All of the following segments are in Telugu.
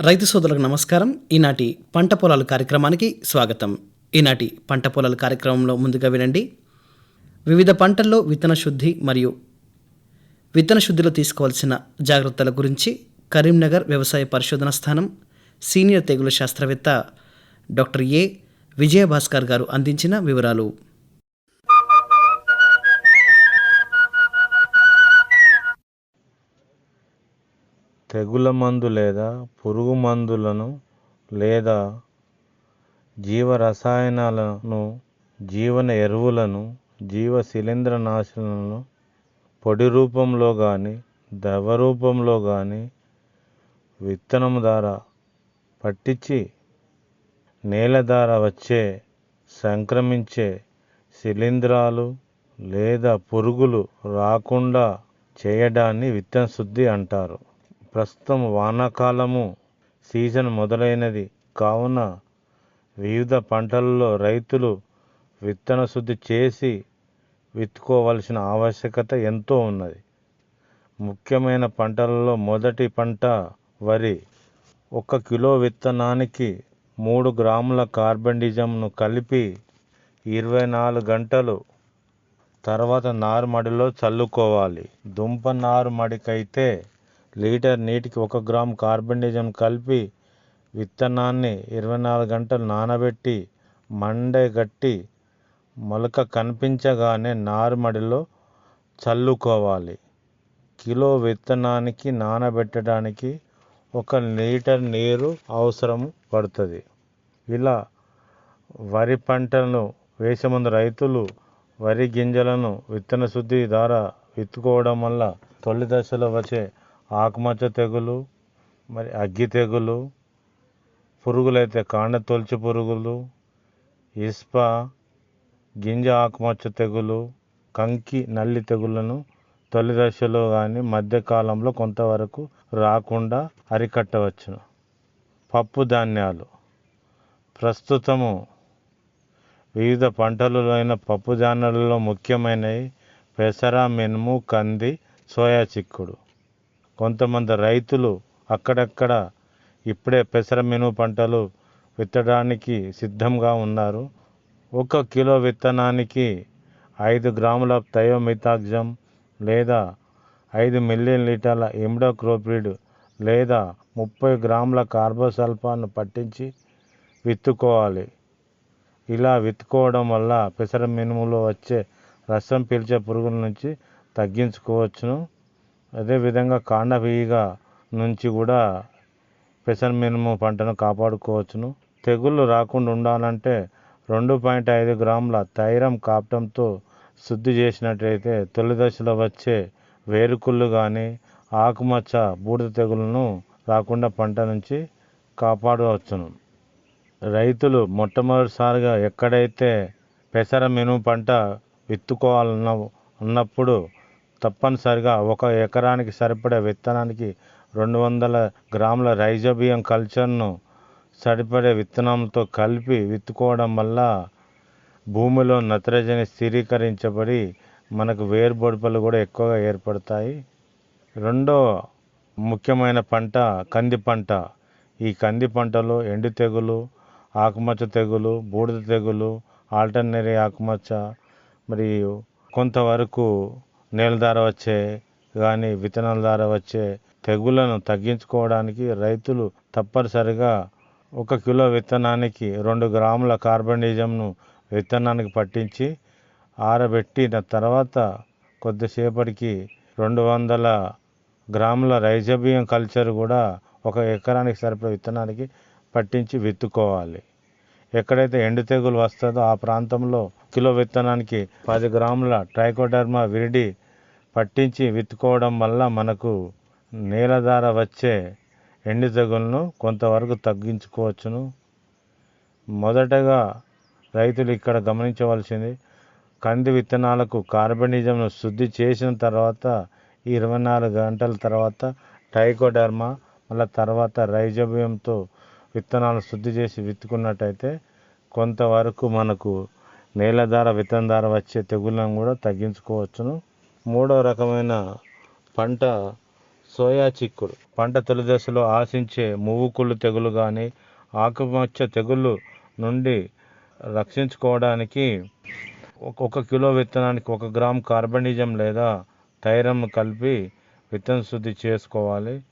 రైతు సోదరులకు నమస్కారం. ఈనాటి పంట పొలాలు కార్యక్రమానికి స్వాగతం. ఈనాటి పంట పొలాల కార్యక్రమంలో ముందుగా వినండి. వివిధ పంటల్లో విత్తన శుద్ధి మరియు విత్తన శుద్ధిలో తీసుకోవాల్సిన జాగ్రత్తల గురించి కరీంనగర్ వ్యవసాయ పరిశోధన స్థానం సీనియర్ తెగుల శాస్త్రవేత్త డాక్టర్ ఏ విజయభాస్కర్ గారు అందించిన వివరాలు. తెగుల మందు లేదా పురుగు మందులను లేదా జీవ రసాయనాలను జీవన ఎరువులను జీవ శిలీంద్రనాశనలను పొడి రూపంలో కానీ ద్రవ రూపంలో కానీ విత్తనం ద్వారా పట్టించి నేల ద్వారా వచ్చే సంక్రమించే శిలీంధ్రాలు లేదా పురుగులు రాకుండా చేయడాన్ని విత్తన శుద్ధి అంటారు. ప్రస్తుతం వానాకాలము సీజన్ మొదలైనది. కావున వివిధ పంటలలో రైతులు విత్తన శుద్ధి చేసి విత్తుకోవలసిన ఆవశ్యకత ఎంతో ఉన్నది. ముఖ్యమైన పంటలలో మొదటి పంట వరి. ఒక కిలో విత్తనానికి మూడు గ్రాముల కార్బండిజంను కలిపి ఇరవై నాలుగు గంటలు తర్వాత నారుమడిలో చల్లుకోవాలి. దుంప నారుమడికైతే లీటర్ నీటికి ఒక గ్రాము కార్బనిజం కలిపి విత్తనాన్ని ఇరవై నాలుగు గంటలు నానబెట్టి మండే గట్టి మొలక కనిపించగానే నారుమడిలో చల్లుకోవాలి. కిలో విత్తనానికి నానబెట్టడానికి ఒక లీటర్ నీరు అవసరం పడుతుంది. ఇలా వరి పంటను వేసే ముందు రైతులు వరి గింజలను విత్తన శుద్ధి ద్వారా విత్తుకోవడం వల్ల తొలి దశలో వచ్చే ఆకుమచ్చ తెగులు మరి అగ్గి తెగులు పురుగులైతే కాండ తొలిచి పురుగులు ఇస్ప గింజ ఆకుమచ్చ తెగులు కంకి నల్లి తెగులను తొలి దశలో కానీ మధ్యకాలంలో కొంతవరకు రాకుండా అరికట్టవచ్చును. పప్పు ధాన్యాలు. ప్రస్తుతము వివిధ పంటలైన అయిన పప్పు ధాన్యాలలో ముఖ్యమైనవి పెసర మినుము కంది సోయా చిక్కుడు. కొంతమంది రైతులు అక్కడక్కడ ఇప్పుడే పెసర మినుము పంటలు విత్తడానికి సిద్ధంగా ఉన్నారు. ఒక కిలో విత్తనానికి ఐదు గ్రాముల థయోమితాగ్జం లేదా ఐదు మిలియన్ లీటర్ల ఇమ్డోక్రోపిడ్ లేదా ముప్పై గ్రాముల కార్బోసల్ఫాన్ను పట్టించి విత్తుకోవాలి. ఇలా విత్తుకోవడం వల్ల పెసర మినుములో వచ్చే రసం పీల్చే పురుగుల నుంచి తగ్గించుకోవచ్చును. అదేవిధంగా కాండవీగ నుంచి కూడా పెసర మినుము పంటను కాపాడుకోవచ్చును. తెగుళ్ళు రాకుండా ఉండాలంటే రెండు పాయింట్ ఐదు గ్రాముల తైరం కాపటంతో శుద్ధి చేసినట్లయితే తొలి దశలో వచ్చే వేరుకుళ్ళు కానీ ఆకుమచ్చ బూడిద తెగులను రాకుండా పంట నుంచి కాపాడవచ్చును. రైతులు మొట్టమొదటిసారిగా ఎక్కడైతే పెసర మినుము పంట విత్తుకోవాలన్న ఉన్నప్పుడు తప్పనిసరిగా ఒక ఎకరానికి సరిపడే విత్తనానికి రెండు వందల గ్రాముల రైజోబియం కల్చర్ను సరిపడే విత్తనంతో కలిపి విత్తుకోవడం వల్ల భూమిలో నత్రజని స్థిరీకరించబడి మనకు వేరుబొడుపలు కూడా ఎక్కువగా ఏర్పడతాయి. రెండో ముఖ్యమైన పంట కంది పంట. ఈ కంది పంటలో ఎండు తెగులు ఆకుమచ్చ తెగులు బూడిద తెగులు ఆల్టర్నరీ ఆకుమచ్చ మరియు కొంతవరకు నేల ద్వారా వచ్చే కానీ విత్తనాల ద్వారా వచ్చే తెగులను తగ్గించుకోవడానికి రైతులు తప్పనిసరిగా ఒక కిలో విత్తనానికి రెండు గ్రాముల కార్బనిజంను విత్తనానికి పట్టించి ఆరబెట్టిన తర్వాత కొద్దిసేపటికి రెండు వందల గ్రాముల రైజోబియం కల్చర్ కూడా ఒక ఎకరానికి సరిపడే విత్తనానికి పట్టించి విత్తుకోవాలి. ఎక్కడైతే ఎండు తెగులు వస్తుందో ఆ ప్రాంతంలో కిలో విత్తనానికి పది గ్రాముల ట్రైకోడర్మా విరిడి పట్టించి విత్తుకోవడం వల్ల మనకు నేల ధార వచ్చే ఎండి తెగులను కొంతవరకు తగ్గించుకోవచ్చును. మొదటగా రైతులు ఇక్కడ గమనించవలసింది కంది విత్తనాలకు కార్బనిజంను శుద్ధి చేసిన తర్వాత ఇరవై నాలుగు గంటల తర్వాత టైకోడర్మా మళ్ళీ తర్వాత రైజోబియంతో విత్తనాలు శుద్ధి చేసి విత్తుకున్నట్టయితే కొంతవరకు మనకు నేల ద్వారా విత్తనం ద్వారా వచ్చే తెగుళ్ళను కూడా తగ్గించుకోవచ్చును. మూడో రకమైన పంట సోయా చిక్కుడు. పంట తొలి దశలో ఆశించే మువ్వుకుళ్ళు తెగులు కానీ ఆకుమచ్చ తెగులు నుండి రక్షించుకోవడానికి ఒక- ఒక కిలో విత్తనానికి ఒక గ్రామ్ కార్బనిజం లేదా తైరం కలిపి విత్తన శుద్ధి చేసుకోవాలి.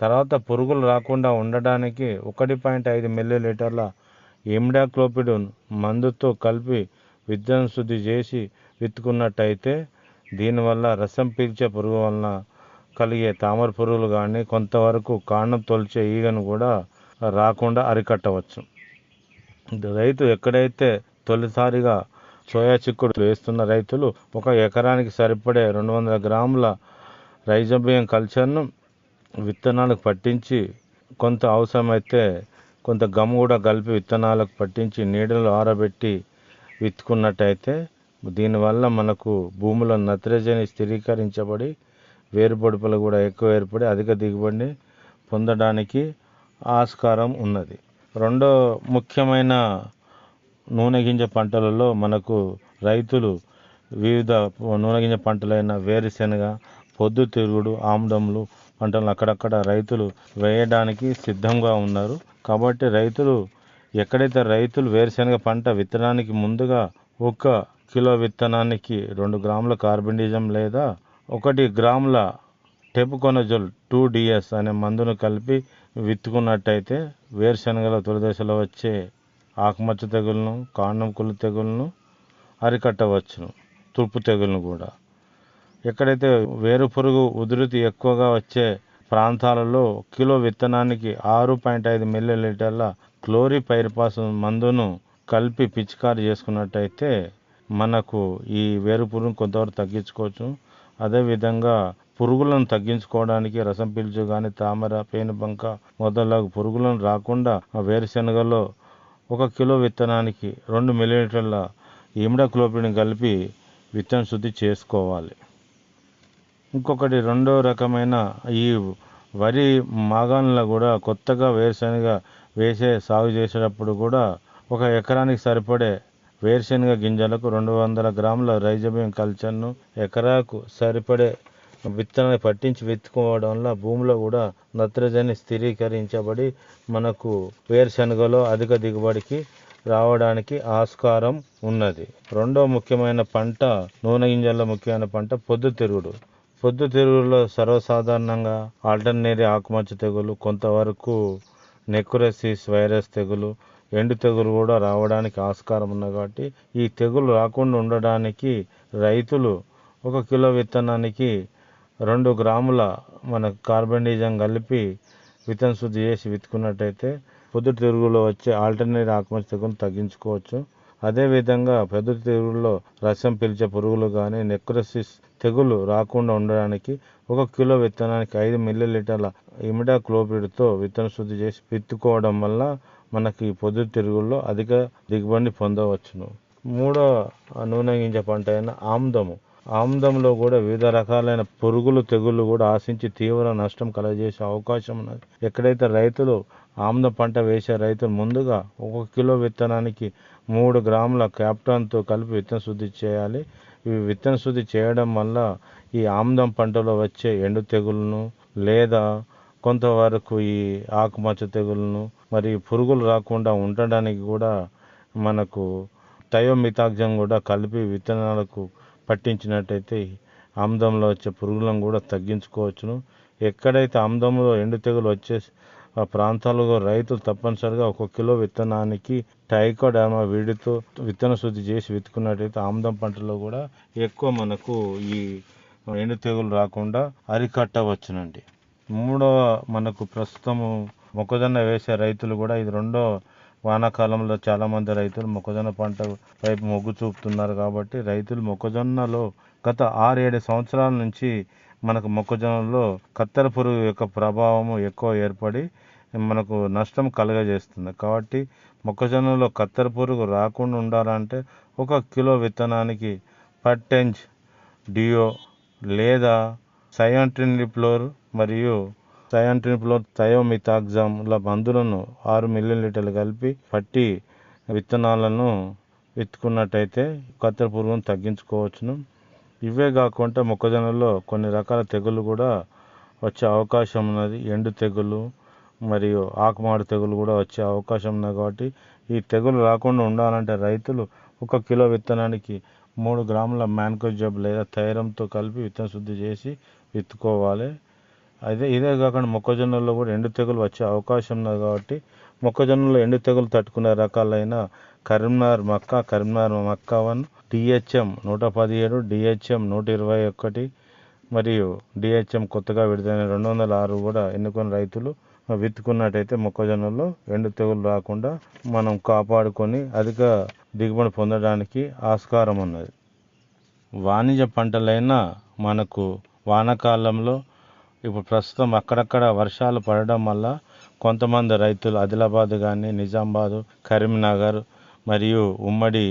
తర్వాత పురుగులు రాకుండా ఉండడానికి ఒకటి పాయింట్ ఐదు మిల్లీ లీటర్ల ఇమ్డాక్లోపిడ్ మందుతో కలిపి విత్తన శుద్ధి చేసి విత్తుకున్నట్టయితే దీనివల్ల రసం పీల్చే పురుగు వలన కలిగే తామర పురుగులు కానీ కొంతవరకు కాండం తొలిచే ఈగను కూడా రాకుండా అరికట్టవచ్చు. రైతు ఎక్కడైతే తొలిసారిగా సోయా చిక్కుడు వేస్తున్న రైతులు ఒక ఎకరానికి సరిపడే రెండు వందల గ్రాముల రైజోబియం కల్చర్ను విత్తనాలకు పట్టించి కొంత అవసరమైతే కొంత గమ్ కూడా కలిపి విత్తనాలకు పట్టించి నీడలో ఆరబెట్టి విత్తుకున్నట్టయితే దీనివల్ల మనకు భూమిలో నత్రజని స్థిరీకరించబడి వేరుపడుపులు కూడా ఎక్కువ ఏర్పడి అధిక దిగుబడిని పొందడానికి ఆస్కారం ఉన్నది. రెండో ముఖ్యమైన నూనె గింజ పంటలలో మనకు రైతులు వివిధ నూనె గింజ పంటలైన వేరుశెనగ పొద్దుతిరుగుడు ఆముదములు పంటలను అక్కడక్కడ రైతులు వేయడానికి సిద్ధంగా ఉన్నారు. కాబట్టి రైతులు ఎక్కడైతే రైతులు వేరుశెనగ పంట విత్తనానికి ముందుగా ఒక కిలో విత్తనానికి రెండు గ్రాముల కార్బనిజం లేదా ఒకటి గ్రాముల టెపుకొనజోల్ టూ డిఎస్ అనే మందును కలిపి విత్తుకున్నట్టయితే వేరుశెనగల తొలి దశలో వచ్చే ఆకుమచ్చ తెగులను కాండం కుళ్ళు తెగులను అరికట్టవచ్చును తుప్పు తెగులను కూడా. ఎక్కడైతే వేరు పురుగు ఉధృతి ఎక్కువగా వచ్చే ప్రాంతాలలో కిలో విత్తనానికి ఆరు పాయింట్ ఐదు మిల్లీ లీటర్ల క్లోరిపైరిపాస్ మందును కలిపి పిచికారి చేసుకున్నట్టయితే మనకు ఈ వేరు పురుగును కొంతవరకు తగ్గించుకోవచ్చు. అదేవిధంగా పురుగులను తగ్గించుకోవడానికి రసం పీల్చు కానీ తామర పేనుబంక మొదలగు పురుగులను రాకుండా ఆ వేరుశెనగలో ఒక కిలో విత్తనానికి రెండు మిలీలీటర్ల ఇమిడ క్లోపిడిని కలిపి విత్తన శుద్ధి చేసుకోవాలి. ఇంకొకటి రెండో రకమైన ఈ వరి మాగాణంలో కూడా కొత్తగా వేరుశనగ వేసే సాగు చేసేటప్పుడు కూడా ఒక ఎకరానికి సరిపడే వేరుశనగ గింజలకు రెండు వందల గ్రాముల రైజబియం కల్చర్ను ఎకరాకు సరిపడే విత్తనాన్ని పట్టించి విత్తుకోవడం వల్ల భూమిలో కూడా నత్రజని స్థిరీకరించబడి మనకు వేరుశనగలో అధిక దిగుబడికి రావడానికి ఆస్కారం ఉన్నది. రెండో ముఖ్యమైన పంట నూనె గింజల్లో ముఖ్యమైన పంట పొద్దుతిరుగుడు. పొద్దుతిరుగుడులో సర్వసాధారణంగా ఆల్టర్నేరి ఆకుమచ్చ తెగులు కొంతవరకు నెక్రోసిస్ వైరస్ తెగులు ఎండు తెగులు కూడా రావడానికి ఆస్కారం ఉంది కాబట్టి ఈ తెగులు రాకుండా ఉండడానికి రైతులు ఒక కిలో విత్తనానికి రెండు గ్రాముల మన కార్బనిజం కలిపి విత్తన శుద్ధి చేసి విత్తుకున్నట్టయితే పొద్దుతిరుగులో వచ్చే ఆల్టర్నేట్ ఆకుమచ్చ తెగులు తగ్గించుకోవచ్చు. అదేవిధంగా పొద్దుతిరుగులో రసం పీల్చే పురుగులు కానీ నెక్రోసిస్ తెగులు రాకుండా ఉండడానికి ఒక కిలో విత్తనానికి ఐదు మిల్లీ లీటర్ల ఇమిడాక్లోపిడ్తో విత్తన శుద్ధి చేసి విత్తుకోవడం వల్ల మనకి పొద్దుతిరుగుల్లో అధిక దిగుబడిని పొందవచ్చును. మూడో నూనె గింజ పంట అయిన ఆముదము. ఆముదంలో కూడా వివిధ రకాలైన పురుగులు తెగుళ్ళు కూడా ఆశించి తీవ్ర నష్టం కలగజేసే అవకాశం ఉన్నది. ఎక్కడైతే రైతులు ఆముదం పంట వేసే రైతులు ముందుగా ఒక కిలో విత్తనానికి మూడు గ్రాముల క్యాప్టాన్తో కలిపి విత్తన శుద్ధి చేయాలి. ఇవి విత్తన శుద్ధి చేయడం వల్ల ఈ ఆముదం పంటలో వచ్చే ఎండు తెగులను లేదా కొంతవరకు ఈ ఆకుమచ్చ తెగులను మరి పురుగులు రాకుండా ఉండడానికి కూడా మనకు థయోమితాగ్జం కూడా కలిపి విత్తనాలకు పట్టించినట్టయితే ఆముదంలో వచ్చే పురుగులను కూడా తగ్గించుకోవచ్చును. ఎక్కడైతే ఆముదంలో ఎండు తెగులు వచ్చే ఆ ప్రాంతాలలో రైతులు తప్పనిసరిగా ఒక కిలో విత్తనానికి టైకోడర్మా వీడితో విత్తన శుద్ధి చేసి విత్తుకున్నట్టయితే ఆముదం పంటలో కూడా ఎక్కువ మనకు ఈ ఎండు తెగులు రాకుండా అరికట్టవచ్చునండి. మూడవ మనకు ప్రస్తుతము మొక్కజొన్న వేసే రైతులు కూడా ఇది రెండో వానాకాలంలో చాలామంది రైతులు మొక్కజొన్న పంట వైపు మొగ్గు చూపుతున్నారు కాబట్టి రైతులు మొక్కజొన్నలో గత ఆరేడు సంవత్సరాల నుంచి మనకు మొక్కజొన్నలో కత్తెర పురుగు యొక్క ప్రభావము ఎక్కువ ఏర్పడి మనకు నష్టం కలుగజేస్తుంది. కాబట్టి మొక్కజొన్నలో కత్తెర పురుగు రాకుండా ఉండాలంటే ఒక కిలో విత్తనానికి పట్టెంజ్ డియో లేదా సయాంట్రినిప్లోర్ మరియు సయాంట్రినిప్లోర్ థయోమితాగ్జామ్ల మందులను ఆరు మిల్లీలీటర్లు కలిపి పట్టి విత్తనాలను విత్తుకున్నట్టయితే కత్తెర పురుగును తగ్గించుకోవచ్చును. ఇవే కాకుండా మొక్కజొన్నలో కొన్ని రకాల తెగులు కూడా వచ్చే అవకాశం ఉన్నది. ఎండు తెగులు మరియు ఆకుమాడు తెగులు కూడా వచ్చే అవకాశం ఉంది కాబట్టి ఈ తెగులు రాకుండా ఉండాలంటే రైతులు ఒక కిలో విత్తనానికి మూడు గ్రాముల మ్యాన్కోజబ్ లేదా తైరంతో కలిపి విత్తన శుద్ధి చేసి విత్తుకోవాలి. అదే ఇదే కాకుండా మొక్కజొన్నలో కూడా ఎండు తెగులు వచ్చే అవకాశం ఉన్నది కాబట్టి మొక్కజొన్నలో ఎండు తెగులు తట్టుకునే రకాలైన కరీంనగర్ మక్క కరీంనగర్ మక్క వన్ డిహెచ్ఎం నూట పదిహేడు డిహెచ్ఎం నూట ఇరవై ఒకటి మరియు డిహెచ్ఎం కొత్తగా విడుదలైన రెండు వందల ఆరు కూడా ఎన్నుకున్న రైతులు విత్తుకున్నట్టయితే మొక్కజొన్నలో ఎండు తెగులు రాకుండా మనం కాపాడుకొని అధిక దిగుబడి పొందడానికి ఆస్కారం ఉన్నది. వాణిజ్య పంటలైన మనకు వానాకాలంలో ఇప్పుడు ప్రస్తుతం అక్కడక్కడ వర్షాలు పడడం వల్ల కొంతమంది రైతులు ఆదిలాబాద్ కానీ నిజామాబాద్ కరీంనగర్ మరియు ఉమ్మడి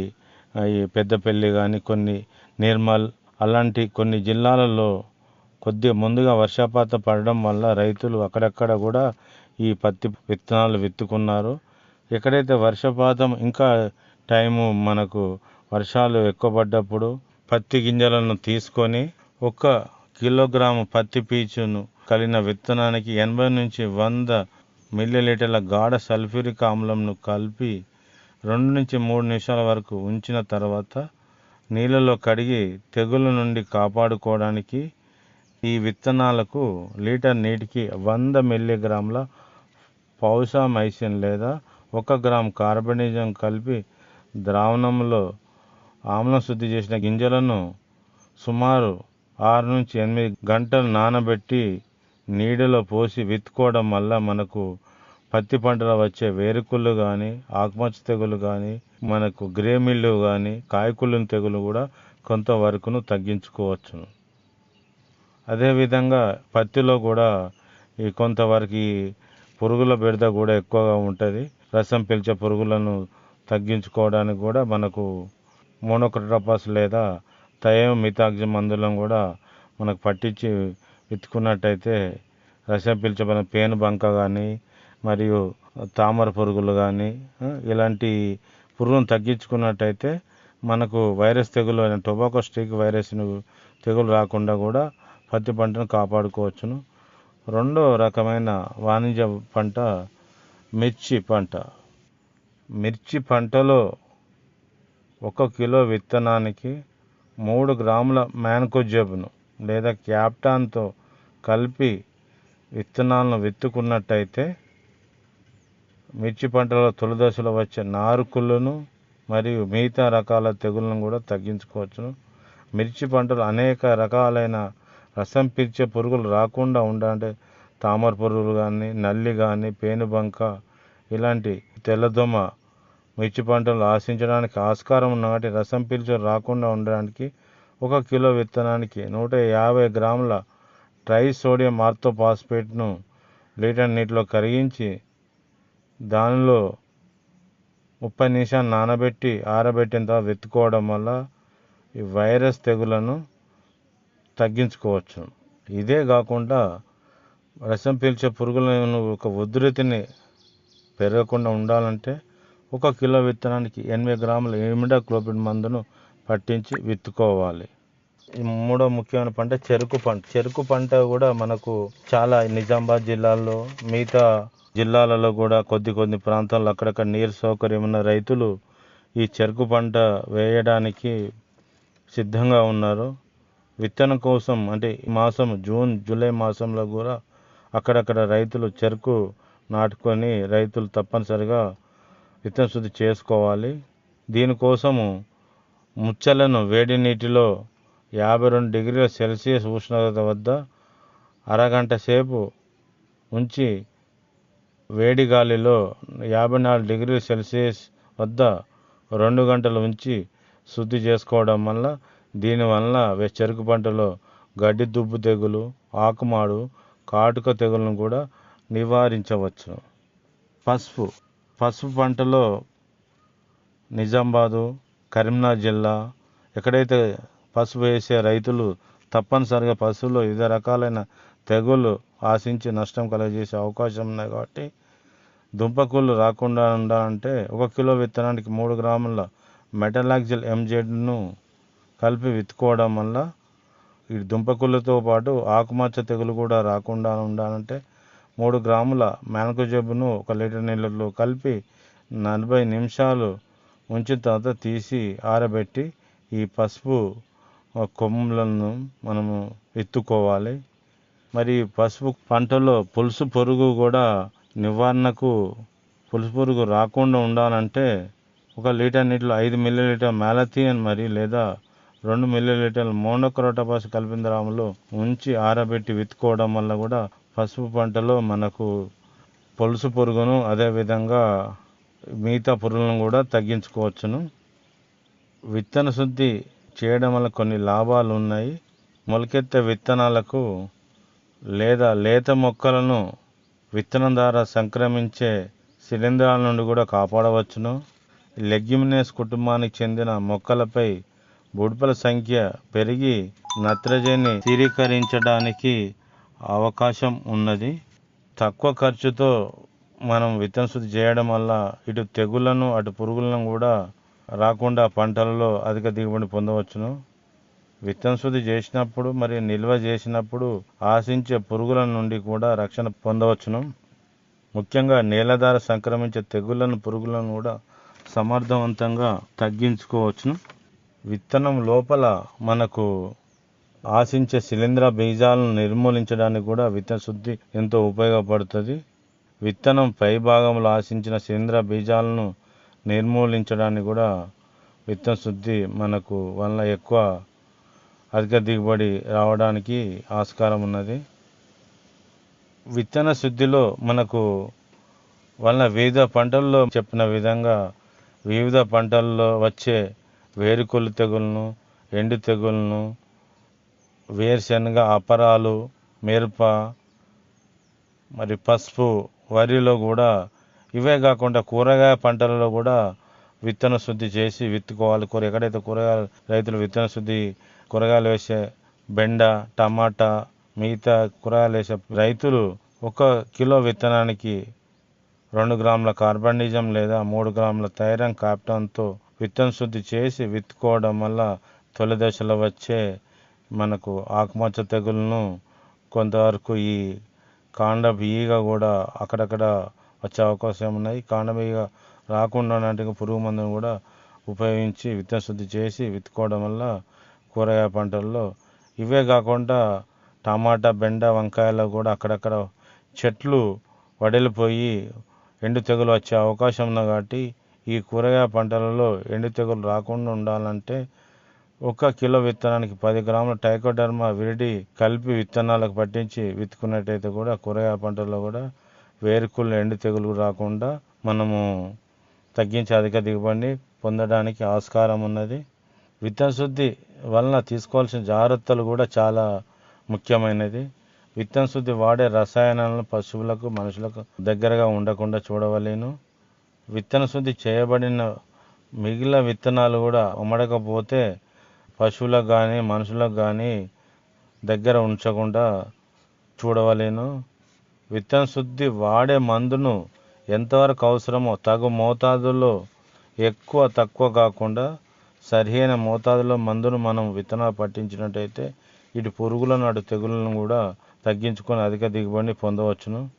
ఈ పెద్దపల్లి కానీ కొన్ని నిర్మల్ అలాంటి కొన్ని జిల్లాలలో కొద్దిగా ముందుగా వర్షపాతం పడడం వల్ల రైతులు అక్కడక్కడ కూడా ఈ పత్తి విత్తనాలు విత్తుకున్నారు. ఎక్కడైతే వర్షపాతం ఇంకా టైము మనకు వర్షాలు ఎక్కువ పడ్డప్పుడు పత్తి గింజలను తీసుకొని ఒక కిలోగ్రాము పత్తి పీచును కలిగిన విత్తనానికి ఎనభై నుంచి వంద మిల్లీలీటర్ల గాఢ సల్ఫ్యూరిక్ ఆమ్లంను కలిపి రెండు నుంచి మూడు నిమిషాల వరకు ఉంచిన తర్వాత నీళ్ళలో కడిగి తెగులు నుండి కాపాడుకోవడానికి ఈ విత్తనాలకు లీటర్ నీటికి వంద మిల్లీగ్రాముల పౌసామైసిన్ లేదా ఒక గ్రామ్ కార్బనిజం కలిపి ద్రావణంలో ఆమ్లం శుద్ధి చేసిన గింజలను సుమారు ఆరు నుంచి ఎనిమిది గంటలు నానబెట్టి నీడలో పోసి విత్తుకోవడం వల్ల మనకు పత్తి పంటలో వచ్చే వేరుకుళ్ళు కానీ ఆకుమచ్చ తెగులు కానీ మనకు గ్రేమిళ్ళు కానీ కాయకుళ్ళు తెగులు కూడా కొంతవరకును తగ్గించుకోవచ్చును. అదేవిధంగా పత్తిలో కూడా ఈ కొంతవరకు పురుగుల బెడద కూడా ఎక్కువగా ఉంటుంది. రసం పీల్చే పురుగులను తగ్గించుకోవడానికి కూడా మనకు మోనోక్రోటోపాస్ లేదా తయం మితాగ్జి మందులను కూడా మనకు పట్టించి విత్తుకున్నట్టయితే రసం పీల్చబడిన పేను బంక కానీ మరియు తామర పురుగులు కానీ ఇలాంటి పురుగులను తగ్గించుకున్నట్టయితే మనకు వైరస్ తెగులు అయిన టొబాకో స్టిక్ వైరస్ను తెగులు రాకుండా కూడా పత్తి పంటను కాపాడుకోవచ్చును. రెండో రకమైన వాణిజ్య పంట మిర్చి పంట. మిర్చి పంటలో ఒక కిలో విత్తనానికి మూడు గ్రాముల మ్యాన్కోజెబ్ను లేదా క్యాప్టాన్తో కలిపి విత్తనాలను విత్తుకున్నట్టయితే మిర్చి పంటలో తొలి దశలో వచ్చే నారుకుళ్ళను మరియు మిగతా రకాల తెగులను కూడా తగ్గించుకోవచ్చును. మిర్చి పంటలు అనేక రకాలైన రసం పీల్చే పురుగులు రాకుండా ఉండాలంటే తామర పురుగులు కానీ నల్లి కానీ పేనుబంక ఇలాంటి తెల్లదోమ మిర్చి పంటలు ఆశించడానికి ఆస్కారం ఉన్న వాటి రసం పీల్చు రాకుండా ఉండడానికి ఒక కిలో విత్తనానికి నూట యాభై గ్రాముల ట్రై సోడియం ఆర్థోపాస్పేట్ను లీటర్ నీటిలో కరిగించి దానిలో ముప్పై నిమిషాలు నానబెట్టి ఆరబెట్టిన తర్వాత వెతుక్కోవడం వల్ల ఈ వైరస్ తెగులను తగ్గించుకోవచ్చు. ఇదే కాకుండా రసం పీల్చే పురుగులను ఒక ఉధృతిని పెరగకుండా ఉండాలంటే ఒక కిలో విత్తనానికి ఎనభై గ్రాముల ఇమిడాక్లోపిడ్ మందును పట్టించి విత్తుకోవాలి. మూడో ముఖ్యమైన పంట చెరుకు పంట. చెరుకు పంట కూడా మనకు చాలా నిజామాబాద్ జిల్లాలో మిగతా జిల్లాలలో కూడా కొద్ది కొద్ది ప్రాంతాల్లో అక్కడక్కడ నీరు సౌకర్యం ఉన్న రైతులు ఈ చెరుకు పంట వేయడానికి సిద్ధంగా ఉన్నారు. విత్తనం కోసం అంటే ఈ మాసం జూన్ జూలై మాసంలో కూడా అక్కడక్కడ రైతులు చెరుకు నాటుకొని రైతులు తప్పనిసరిగా విత్తన శుద్ధి చేసుకోవాలి. దీనికోసము ముచ్చలను వేడి నీటిలో యాభై రెండు డిగ్రీల సెల్సియస్ ఉష్ణోగ్రత వద్ద అరగంట సేపు ఉంచి వేడి గాలిలో యాభై నాలుగు డిగ్రీల సెల్సియస్ వద్ద రెండు గంటలు ఉంచి శుద్ధి చేసుకోవడం వల్ల దీనివల్ల వే- చెరుకు పంటలో గడ్డి దుబ్బు తెగులు ఆకుమాడు కాటుక తెగులను కూడా నివారించవచ్చు. పసుపు. పసుపు పంటలో నిజామాబాదు కరీంనగర్ జిల్లా ఎక్కడైతే పసుపు వేసే రైతులు తప్పనిసరిగా పసుపులో వివిధ రకాలైన తెగులు ఆశించి నష్టం కలుగజేసే అవకాశం ఉన్నాయి కాబట్టి దుంపకూళ్ళు రాకుండా ఉండాలంటే ఒక కిలో విత్తనానికి మూడు గ్రాముల మెటలాక్జిల్ ఎంజెడ్ను కలిపి విత్తుకోవడం వల్ల ఈ దుంపకుళ్ళతో పాటు ఆకుమచ్చ తెగులు కూడా రాకుండా ఉండాలంటే మూడు గ్రాముల మేనకజబ్బును ఒక లీటర్ నీళ్ళలో కలిపి నలభై నిమిషాలు ఉంచిన తర్వాత తీసి ఆరబెట్టి ఈ పసుపు కొమ్ములను మనము ఎత్తుకోవాలి మరి పసుపు పంటలో పులుసు పురుగు కూడా నివారణకు పులుసు పురుగు రాకుండా ఉండాలంటే ఒక లీటర్ నీటిలో ఐదు మిల్లీలీటర్ మ్యాలథియన్ మరి లేదా రెండు మిల్లీలీటర్ల మోనోక్రోటపాస్ కలిపిన ఉంచి ఆరబెట్టి విత్తుకోవడం వల్ల కూడా పసుపు పంటలో మనకు పొలుసు పురుగును అదేవిధంగా మిగతా పురుగులను కూడా తగ్గించుకోవచ్చును. విత్తన శుద్ధి చేయడం వల్ల కొన్ని లాభాలు ఉన్నాయి. మొలకెత్తే విత్తనాలకు లేదా లేత మొక్కలను విత్తనం ద్వారా సంక్రమించే శిలీంధ్రాల నుండి కూడా కాపాడవచ్చును. లెగ్యుమినేస్ కుటుంబానికి చెందిన మొక్కలపై బుడపల సంఖ్య పెరిగి నత్రజని స్థిరీకరించడానికి అవకాశం ఉన్నది. తక్కువ ఖర్చుతో మనం విత్తన శుద్ధి చేయడం వల్ల ఇటు తెగుళ్ళను అటు పురుగులను కూడా రాకుండా పంటలలో అధిక దిగుబడి పొందవచ్చును. విత్తన శుద్ధి చేసినప్పుడు మరియు నిల్వ చేసినప్పుడు ఆశించే పురుగుల నుండి కూడా రక్షణ పొందవచ్చును. ముఖ్యంగా నేల ద్వారా సంక్రమించే తెగుళ్ళను పురుగులను కూడా సమర్థవంతంగా తగ్గించుకోవచ్చును. విత్తనం లోపల మనకు ఆశించే శిలీంద్ర బీజాలను నిర్మూలించడానికి కూడా విత్తన శుద్ధి ఎంతో ఉపయోగపడుతుంది. విత్తనం పై భాగంలో ఆశించిన శిలీంద్ర బీజాలను నిర్మూలించడానికి కూడా విత్తన శుద్ధి మనకు వల్ల ఎక్కువ అధిక దిగుబడి రావడానికి ఆస్కారం ఉన్నది. విత్తన శుద్ధిలో మనకు వలన వివిధ పంటల్లో చెప్పిన విధంగా వివిధ పంటల్లో వచ్చే వేరుకొల్లు తెగులను ఎండు తెగులను వేరుశనగ అపరాలు మిరప మరి పసుపు వరిలో కూడా ఇవే కాకుండా కూరగాయ పంటలలో కూడా విత్తన శుద్ధి చేసి విత్తుకోవాలి. కూర ఎక్కడైతే కూరగాయలు రైతులు విత్తన శుద్ధి కూరగాయలు వేసే బెండ టమాటా మిగతా కూరగాయలు వేసే రైతులు ఒక కిలో విత్తనానికి రెండు గ్రాముల కార్బనిజం లేదా మూడు గ్రాముల తైరం కాప్టాన్తో విత్తన శుద్ధి చేసి విత్తుకోవడం వల్ల తొలి దశలో వచ్చే మనకు ఆకుమచ్చ తెగులను కొంతవరకు ఈ కాండపు ఈగ కూడా అక్కడక్కడ వచ్చే అవకాశం ఉన్నాయి. కాండం ఈగ రాకుండా ఉండడానికి పురుగు మందును కూడా ఉపయోగించి విత్తన శుద్ధి చేసి విత్తుకోవడం వల్ల కూరగాయ పంటల్లో ఇవే కాకుండా టమాటా బెండ వంకాయలో కూడా అక్కడక్కడ చెట్లు వడిలిపోయి ఎండు తెగులు వచ్చే అవకాశం ఉంది కాబట్టి ఈ కూరగాయ పంటలలో ఎండు తెగులు రాకుండా ఉండాలంటే ఒక కిలో విత్తనానికి పది గ్రాముల టైకోడర్మా విరిడి కలిపి విత్తనాలకు పట్టించి విత్తుకున్నట్టయితే కూడా కూరగాయ పంటల్లో కూడా వేరుకుళ్ళు ఎండు తెగులు రాకుండా మనము తగ్గించి అధిక దిగుబడిని పొందడానికి ఆస్కారం ఉన్నది. విత్తన శుద్ధి వలన తీసుకోవాల్సిన జాగ్రత్తలు కూడా చాలా ముఖ్యమైనది. విత్తన శుద్ధి వాడే రసాయనాలను పశువులకు మనుషులకు దగ్గరగా ఉండకుండా చూడవలేను. విత్తన శుద్ధి చేయబడిన మిగిలిన విత్తనాలు కూడా ఉమ్మడకపోతే పశువులకు కానీ మనుషులకు కానీ దగ్గర ఉంచకుండా చూడవలేను. విత్తన శుద్ధి వాడే మందును ఎంతవరకు అవసరమో తగు మోతాదులో ఎక్కువ తక్కువ కాకుండా సరైన మోతాదులో మందును మనం విత్తనాలు పట్టించినట్టయితే ఇటు పురుగులను అటు తెగులను కూడా తగ్గించుకొని అధిక దిగుబడిని పొందవచ్చును.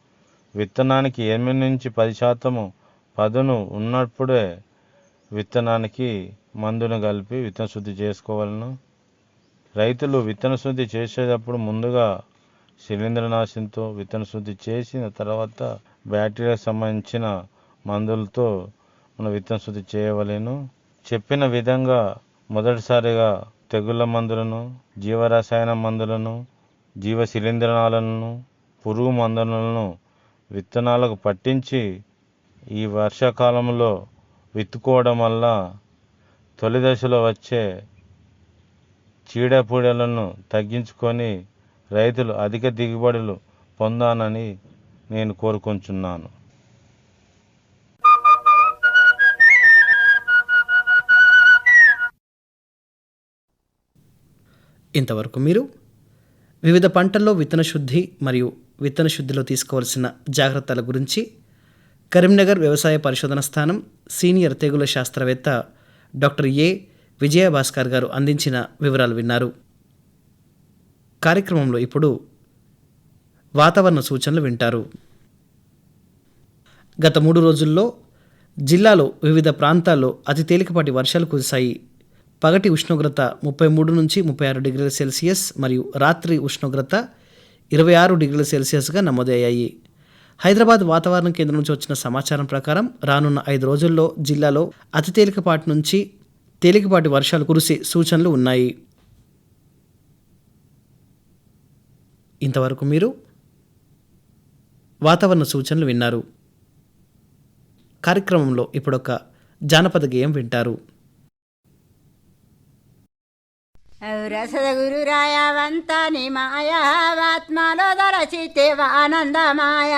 విత్తనానికి ఎనిమిది నుంచి పది శాతము పదును ఉన్నప్పుడే విత్తనానికి మందును కలిపి విత్తన శుద్ధి చేసుకోవాలను. రైతులు విత్తన శుద్ధి చేసేటప్పుడు ముందుగా శిలీంద్రనాశంతో విత్తన శుద్ధి చేసిన తర్వాత బ్యాక్టీరియా సంబంధించిన మందులతో మనం విత్తన శుద్ధి చేయవలేను. చెప్పిన విధంగా మొదటిసారిగా తెగుళ్ళ మందులను జీవరసాయన మందులను జీవ శిలీంద్రనాలను పురుగు మందులను విత్తనాలకు పట్టించి ఈ వర్షాకాలంలో విత్తుకోవడం వల్ల తొలి దశలో వచ్చే చీడపీడలను తగ్గించుకొని రైతులు అధిక దిగుబడులు పొందానని నేను కోరుకుంటున్నాను. ఇంతవరకు మీరు వివిధ పంటల్లో విత్తన శుద్ధి మరియు విత్తన శుద్ధిలో తీసుకోవాల్సిన జాగ్రత్తల గురించి కరీంనగర్ వ్యవసాయ పరిశోధన స్థానం సీనియర్ తెగుల శాస్త్రవేత్త డాక్టర్ ఏ విజయభాస్కర్ గారు అందించిన వివరాలు విన్నారు. కార్యక్రమంలో ఇప్పుడు వాతావరణ సూచనలు వింటారు. గత మూడు రోజుల్లో జిల్లాలో వివిధ ప్రాంతాల్లో అతి తేలికపాటి వర్షాలు కురిశాయి. పగటి ఉష్ణోగ్రత ముప్పై మూడు నుంచి ముప్పై ఆరు డిగ్రీల సెల్సియస్ మరియు రాత్రి ఉష్ణోగ్రత ఇరవై ఆరు డిగ్రీల సెల్సియస్గా నమోదయ్యాయి. హైదరాబాద్ వాతావరణ కేంద్రం నుంచి వచ్చిన సమాచారం ప్రకారం రానున్న ఐదు రోజుల్లో జిల్లాలో అతి తేలికపాటి నుంచి తేలికపాటి వర్షాలు కురిసే సూచనలు ఉన్నాయి. ఇంతవరకు మీరు వాతావరణ సూచనలు విన్నారు. కార్యక్రమంలో ఇప్పుడొక జానపద గేయం వింటారు. రసద గురురాయవంత నీ మాయావాత్మలో దరచితే ఆనందమాయ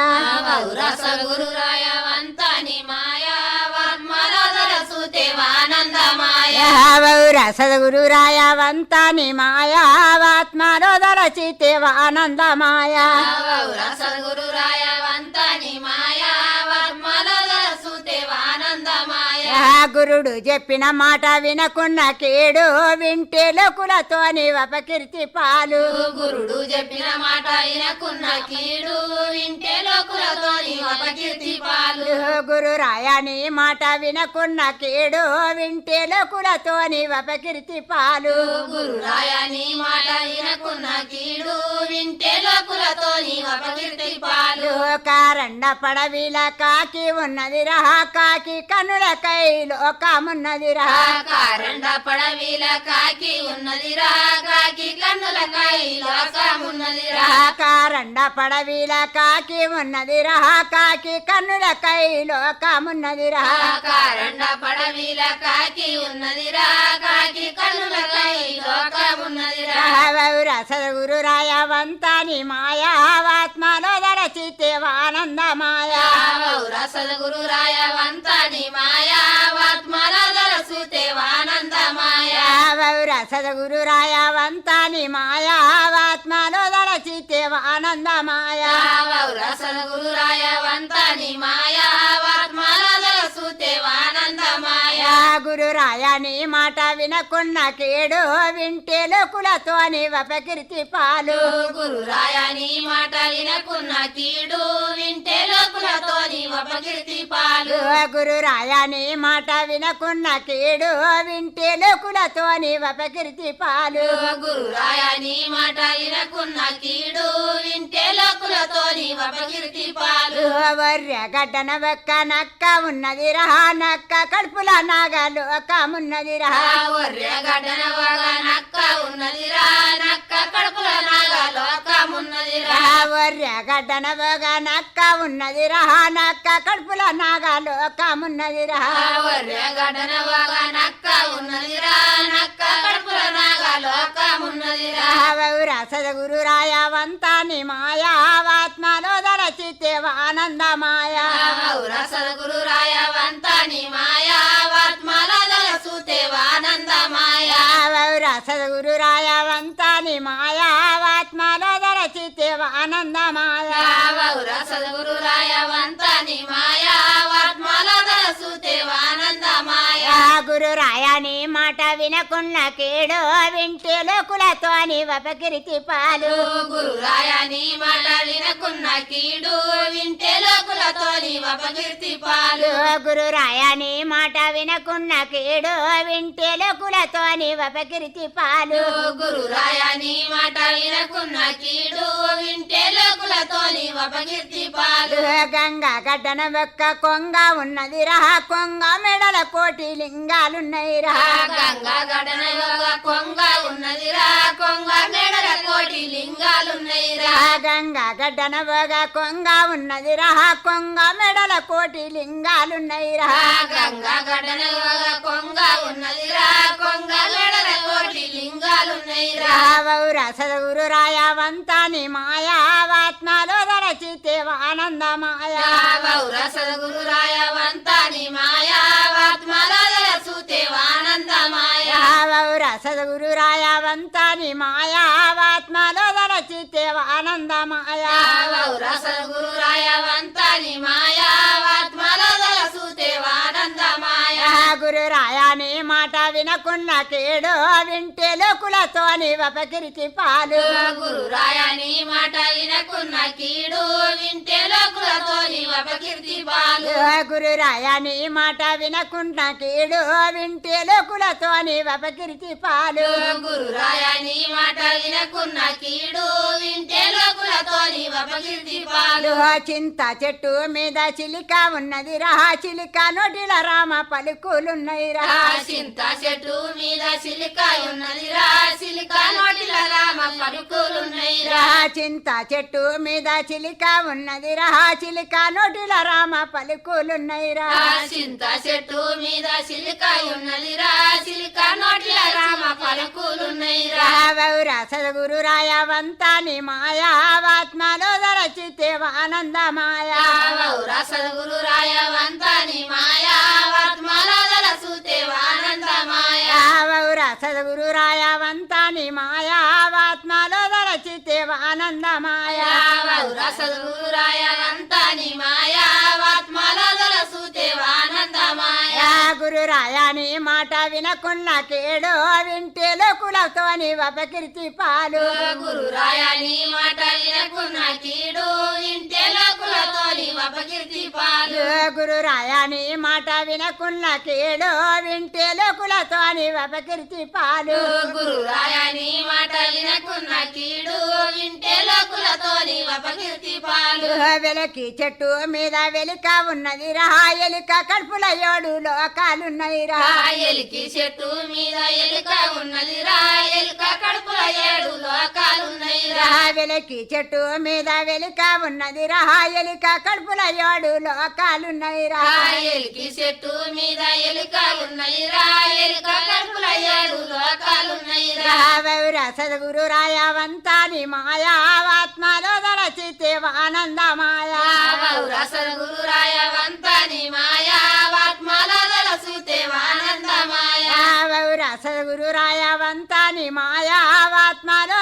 రసగురురాయవంతని మాయా వాత్మరసుతేవానందమాయ రసద గురురాయవంత నీ మాయావాత్మలో దరచితే ఆనందమాయ రసగురురాయవంతని మాయా గురుడు చెప్పిన మాట వినకున్న కేడు వింటే లోకులతోని అపకీర్తి పాలు. గురుడు చెప్పిన మాట వినకున్న కీడు వింటే లోకులతో అపకీర్తి పాలు గురు రాయని మాట వినకున్న కేడు వింటే లోకులతోని అపకీర్తి పాలు. గురురాయని మాట వినకున్న కీడు వింటే లోకులతో అపకీర్తి పాలు. కారండ పడవిల కాకి ఉన్నది రహ కాకి కనులకై లోకమున్నది రహ. కారండ పడవిల కాకి ఉన్నదిరా కాకి కన్నుల కాయి లోకమున్నదిరా కారండ పడవిల కాకి ఉన్నది రహ కాకి కన్నులకై లోకమున్నది రహ కారండ పడవిల కాకి ఉన్నదిరా కాకి కన్నుల కాయి లోకమున్నదిరా సదగురు రాయవంతాని మాయావాత్మలో దరచితే ఆనందమాయ. సదగురు రాయవంతాని మాయా సదగురు రాయవంతాని మాయావాత్మలో దరచితే ఆనందమాయ. సదగురు వంతని మాయా. గురు రాయని మాట వినకున్న కేడు వింటే లోకులతోని అపకీర్తి పాలు. గురు రాయని మాట వినకున్న కీడు వింటే లోకులతో అపకీర్తి పాలు. గురు రాయని మాట వినకున్న కేడు వింటే లోకులతోని అపకీర్తి పాలు. గురు రాయని మాట వినకున్న కీడు వింటే లోకులతో అపకీర్తి పాలు. వర్య గడ్డన నక్క ఉన్నది రహ నక్క కడుపుల నాగలోకమున్నది రహ ఒర్రె గడ్డన వగ నక్క ఉన్నదిరా నక్క కడుపుల నాగ లోకమున్నదిరా. వర్య గడ్డన నక్క ఉన్నది రహ నక్క కడుపుల ఒర్రె వగ నక్క ఉన్నదిరా నక్క కడుపుల నాగ లోకమున్నదిరా. సదగురు రాయవంతాని మాయావాత్మలో దరచితే ఆనందమాయ. సద్గురు రాయవంతాని మాయా సద్గురురాయవంతాని రాయవంతాని దరచితే ఆనందమాయ సద్గురురాయవంతాని రాయవంతాని సుతేవానందమాయ గురు రాయని మాట వినకున్న కేడు వింటే లోకులతోని అపకీర్తి పాలు. గురు రాయని మాట వినకున్న కీడు వింటే లోకులతో అపకీర్తి పాలు. గురు రాయని మాట వినకున్న కేడు వింటే లోకులతోని అపకీర్తి పాలు. గురు రాయని మాట వినకున్న కీడు వింటే లోకులతో అపకీర్తి పాలు. గంగా గడ్డన ఒక్క కొంగ ఉన్నది. రహ కొంగ మెడల కోటి లింగాలున్నాయి రహ గంగా గడన కొంగ ఉన్నదిరా కొంగ మెడల కోటి లింగాలున్నాయిరా గంగా గడ్డన ఒక కొంగ ఉన్నది రహ కొంగ మెడల కోటి లింగాలున్నాయి రహ గంగా గడన కొంగ ఉన్నదిరా కొంగ మెడల కోటి లింగాలున్నాయిరా సదగురు రాయవంతాని మాయావాత్మలో దరచితే ఆనందమాయ. సద్గురు రాయవంతాని మాయా వాత్మల సుతేవానందమాయ సదగురు రాయవంతాని మాయావాత్మలో దరచితే ఆనందమాయ. సద్గురు రాయవంతాని మాయా వాత్మల సుతేవానందమాయ గురు రాయాని మాట వినకున్న కేడు వింటే లోకులతోని వపకిరికి పాలు. గురు రాయని మాట వినకున్న కీడు వింటే పాలు గురు రాయాని మాట వినకున్న కేడు వింటే లోకులతోని వపకిరికి పాలు. గురు రాయని మాట వినకున్న కీడు వింటే లోకులతోని అపకీర్తి పాలు. చింత చెట్టు మీద చిలిక ఉన్నది. రా చిలిక నోటిల రామ పలుకులున్నాయి. రా చింత చెట్టు మీద సిలికాయ ఉన్నది. రా సిలిక నోటిల రామ పలుకులున్నాయి. రా చింత చెట్టు మీద చిలిక ఉన్నది. రా చిలిక నోటిల రామ పలుకులున్నాయి రా ఆ చింత చెట్టు మీద సిలికాయ ఉన్నది రా సిలిక నోటిల రామ పలుకులున్నాయి రా రావౌరా సదగురు రాయవంతాని మాయా. ఆత్మలో దరచితే రావౌరా సద్గురు మాయా. ఆత్మలాదల సూతేవ ఆనంద మాయా సదగురు మాయా. ఆత్మలో దరచితే సద్గురు యా రాయాని మాట వినకున్న కేడు వింటే లోకులతోని వపకీర్తి పాలు. గురు రాయని మాట వినకున్న కీడు ఇంటే లోకులతోని అపకీర్తి పాలు. గురు రాయాని మాట వినకున్న కేడు వింటే లోకులతోని వపకీర్తి పాలు. గురు రాయని మాట వినకున్న కీడు వింటే లోకులతోని అపకీర్తి పాలు. వెలకి చెట్టు మీద వెలిక ఉన్నది రా ఎలిక కడుపుల ఏడు లోకాలున్నాయి రా ఎలికి చెట్టు మీద ఎలుక ఉన్నది రా ఎలుక కడుపుల ఏడు లోకాలున్నాయి రా వెలకి చెట్టు మీద వెలిక ఉన్నది రా ఎలిక కడుపుల ఏడు లోకాలున్నాయి రా. ఎలికి చెట్టు మీద ఎలుక ఉన్నది రా. ఎలుక కడుపుల ఏడు లోకాలున్నాయి రా. రావౌర సద్గురు రాయవంతాని మాయా. ఆత్మలో దరచితే ఆనందమాయా. రావౌరా సద్గురు రాయవంతాని మాయా. ఆత్మలాదల సూతే ఆనంద మాయా సద్గురు రాయవంతాని మాయా. ఆత్మలో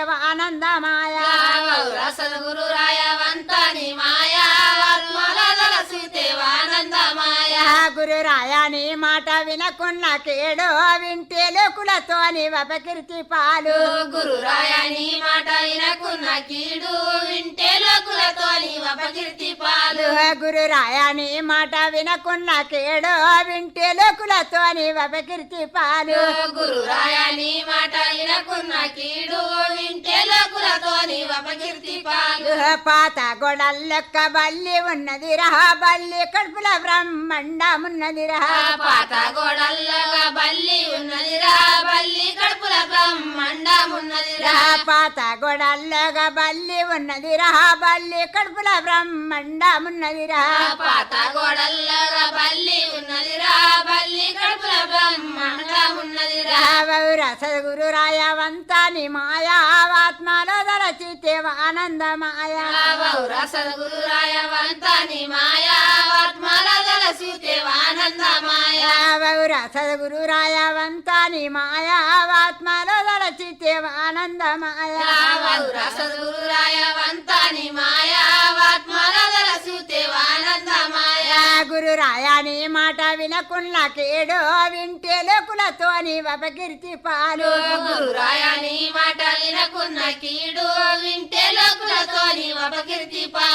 దరచితే ఆనందమాయా. రావౌరా సద్గురు రాయవంతాని మాయా ఆత్మలాదల సూతే ఆనంద మాయా గురు రాయాని మాట వినకున్న కేడు వింటే లోకులతోని వపకీర్తి పాలు. గురు రాయని మాట వినకున్న కీడు వింటే లోకులతోని అపకీర్తి పాలు. గురు రాయాని మాట వినకున్న కేడు వింటే లోకులతోని వపకీర్తి పాలు. గురు రాయని మాట వినకున్న కీడు వింటే లోకులతోని అపకీర్తి పాలు. పాత గొడల్లొక్క బల్లి ఉన్నది రహ బల్లి కడుపుల బ్రహ్మండమున్నది రహ పాత గోడల్లగా బల్లి ఉన్నది రా బల్లి కడుపుల రహ పాత గొడల్లగా బల్లి ఉన్నది రహ బల్లి కడుపుల రహ పాత గోడల్లగా బల్లి ఉన్నది రా బల్లి కడుపుల బ్రహ్మండమున్నది రా రావౌర సద్గురు రాయవంతాని మాయా ఆత్మలో దరచితే ఆనందమాయా. రావౌరా సద్గురు రాయవంతాని మాయా ఆత్మల జలసూతే సద్గురు ఆనందమాయా. రావౌరా సద్గురు రాయవంతాని మాయా ఆత్మల జలసూతే ఆనంద మాయా గురు రాయాని మాట వినకున్న కేడు వింటే లోకులతోని వపకీర్తి పాలు. గురు రాయని మాట వినకున్న కీడు వింటే లోకులతోని అపకీర్తి పాలు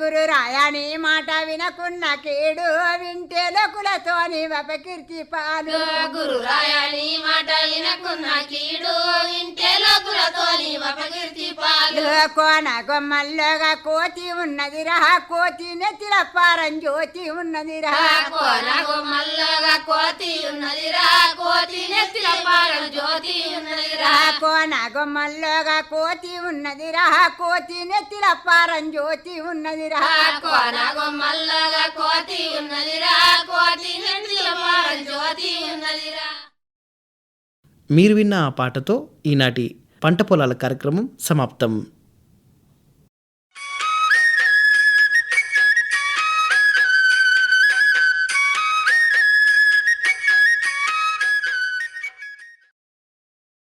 గురు రాయాని మాట వినకున్న కేడు వింటే లోకులతోని వపకీర్తి పాలు. గురు రాయని మాట వినకున్న కీడు వింటే లోకులతోని అపకీర్తి పాలు. కోన గొమ్మల్లోగా కోతి ఉన్నది రహ కోతి నెత్తిల పారం జ్యోతి ఉన్నది రహ కోన మల్లగా కోతి ఉన్నది రా. కోతి నెత్తిల పాలన జ్యోతి ఉన్నది రా. కోన గొమ్మల్లోగా కోతి ఉన్నది రహ కోతి నెత్తిల పారం జ్యోతి మల్లగా కోతి ఉన్నది రా కోతి నెత్తిల పాలన జ్యోతి ఉన్నది రా మీరు విన్న ఆ పాటతో ఈనాటి పంట పొలాల కార్యక్రమం సమాప్తం.